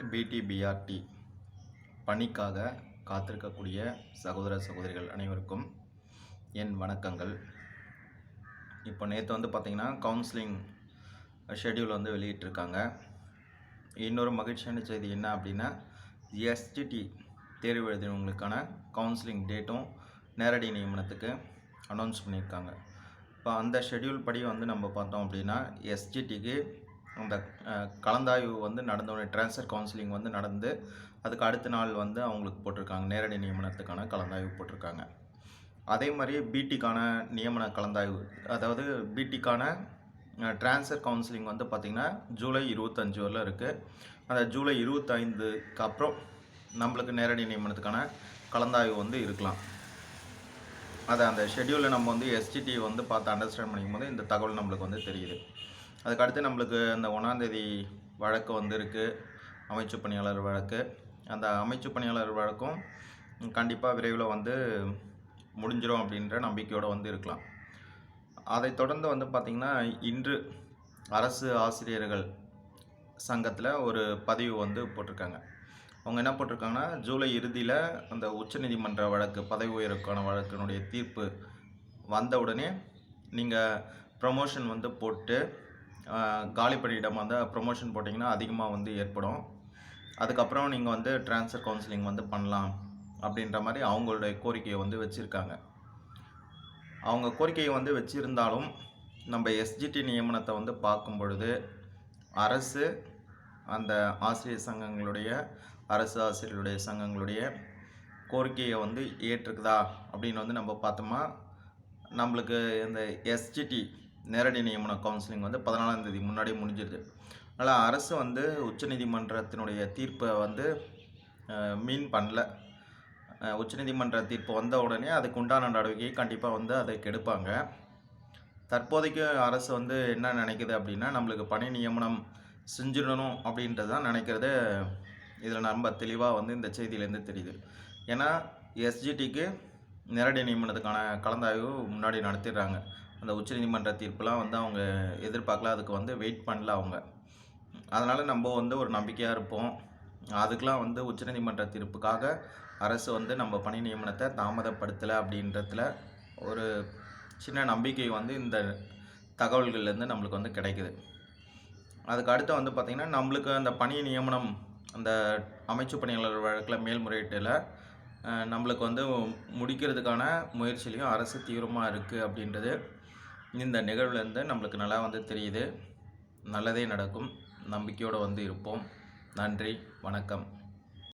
பிடிபிஆர்டி பணிக்காக காத்திருக்கக்கூடிய சகோதர சகோதரிகள் அனைவருக்கும் என் வணக்கங்கள். இப்போ நேற்று வந்து பார்த்திங்கன்னா கவுன்சிலிங் ஷெட்யூல் வந்து வெளியிட்டிருக்காங்க. இன்னொரு மகிழ்ச்சியான செய்தி என்ன அப்படின்னா எஸ்டிடி தேர்வு எழுதினவங்களுக்கான கவுன்சிலிங் டேட்டும் நேரடி நியமனத்துக்கு அனௌன்ஸ் பண்ணியிருக்காங்க. இப்போ அந்த ஷெட்யூல் படி வந்து நம்ம பார்த்தோம் அப்படின்னா எஸ்ஜிடிக்கு அந்த கலந்தாய்வு வந்து நடந்தோடனே ட்ரான்ஸ்ஃபர் கவுன்சிலிங் வந்து நடந்து அதுக்கு அடுத்த நாள் வந்து அவங்களுக்கு போட்டிருக்காங்க. நேரடி நியமனத்துக்கான கலந்தாய்வு போட்டிருக்காங்க. அதே மாதிரி பிடிக்கான நியமன கலந்தாய்வு அதாவது பிடிக்கான ட்ரான்ஸ்ஃபர் கவுன்சிலிங் வந்து பார்த்திங்கன்னா ஜூலை இருபத்தஞ்சு வரல இருக்குது அந்த ஜூலை இருபத்தைந்துக்கு அப்புறம் நம்மளுக்கு நேரடி நியமனத்துக்கான கலந்தாய்வு வந்து இருக்கலாம். அதை அந்த ஷெட்யூலை நம்ம வந்து எஸ்டிடி வந்து பார்த்து அண்டர்ஸ்டாண்ட் பண்ணிக்கும் போது இந்த தகவல் நம்மளுக்கு வந்து தெரியுது. அதுக்கடுத்து நம்மளுக்கு அந்த ஒன்றாந்தேதி வழக்கு வந்திருக்கு. அமைச்சு பணியாளர் வழக்கு. அந்த அமைச்சு பணியாளர் வழக்கும் கண்டிப்பாக விரைவில் வந்து முடிஞ்சிடும் அப்படின்ற நம்பிக்கையோடு வந்து இருக்கலாம். அதைத் தொடர்ந்து வந்து பார்த்திங்கன்னா இன்று அரசு ஆசிரியர்கள் சங்கத்தில் ஒரு பதிவு வந்து போட்டிருக்காங்க. அவங்க என்ன போட்டிருக்காங்கன்னா ஜூலை இறுதியில் அந்த உச்சநீதிமன்ற வழக்கு பதவி உயர்வுக்கான வழக்கினுடைய தீர்ப்பு வந்த உடனே நீங்கள் ப்ரமோஷன் வந்து போட்டு காலி பணியிடம் வந்து ப்ரொமோஷன் போட்டிங்கன்னா அதிகமாக வந்து ஏற்படும். அதுக்கப்புறம் நீங்கள் வந்து ட்ரான்ஸ்ஃபர் கவுன்சிலிங் வந்து பண்ணலாம் அப்படின்ற மாதிரி அவங்களுடைய கோரிக்கையை வந்து வச்சுருக்காங்க. அவங்க கோரிக்கையை வந்து வச்சுருந்தாலும் நம்ம எஸ்ஜிடி நியமனத்தை வந்து பார்க்கும் பொழுது அரசு அந்த ஆசிரியர் சங்கங்களுடைய அரசு ஆசிரியர்களுடைய சங்கங்களுடைய கோரிக்கையை வந்து ஏற்றுக்குதா அப்படின்னு வந்து நம்ம பார்த்தோமா நம்மளுக்கு இந்த எஸ்ஜிடி நேரடி நியமன கவுன்சிலிங் வந்து பதினாலாம் தேதி முன்னாடியே முடிஞ்சிருது. அதனால் அரசு வந்து உச்சநீதிமன்றத்தினுடைய தீர்ப்பை வந்து மீன் பண்ணல. உச்சநீதிமன்ற தீர்ப்பு வந்த உடனே அதுக்கு உண்டான நடவடிக்கையை கண்டிப்பாக வந்து அதை கெடுப்பாங்க தற்போதைக்கு அரசு வந்து என்ன நினைக்குது அப்படின்னா நம்மளுக்கு பணி நியமனம் செஞ்சிடணும் அப்படின்றது தான் நினைக்கிறது இதில் நம்ம தெளிவாக வந்து இந்த செய்தியிலேருந்து தெரியுது. ஏன்னா எஸ்ஜிடிக்கு நேரடி நியமனத்துக்கான கலந்தாய்வு முன்னாடி நடத்திடுறாங்க. அந்த உச்சநீதிமன்ற தீர்ப்புலாம் வந்து அவங்க எதிர்பார்க்கல அதுக்கு வந்து வெயிட் பண்ணல அவங்க. அதனால் நம்ம வந்து ஒரு நம்பிக்கையாக இருப்போம். அதுக்கெலாம் வந்து உச்சநீதிமன்ற தீர்ப்புக்காக அரசு வந்து நம்ம பணி நியமனத்தை தாமதப்படுத்தலை அப்படின்றதுல ஒரு சின்ன நம்பிக்கை வந்து இந்த தகவல்கள்லேருந்து நம்மளுக்கு வந்து கிடைக்குது. அதுக்கு அடுத்து வந்து பார்த்திங்கன்னா நம்மளுக்கு அந்த பணி நியமனம் அந்த அமைச்சு பணியாளர் வழக்கில் மேல்முறையீட்டில் நம்மளுக்கு வந்து முடிக்கிறதுக்கான முயற்சியிலையும் அரசு தீவிரமாக இருக்குது அப்படின்றது இந்த நிகழ்வுலேருந்து நம்மளுக்கு நல்லா வந்து தெரியுது. நல்லதே நடக்கும். நம்பிக்கையோடு வந்து இருப்போம். நன்றி. வணக்கம்.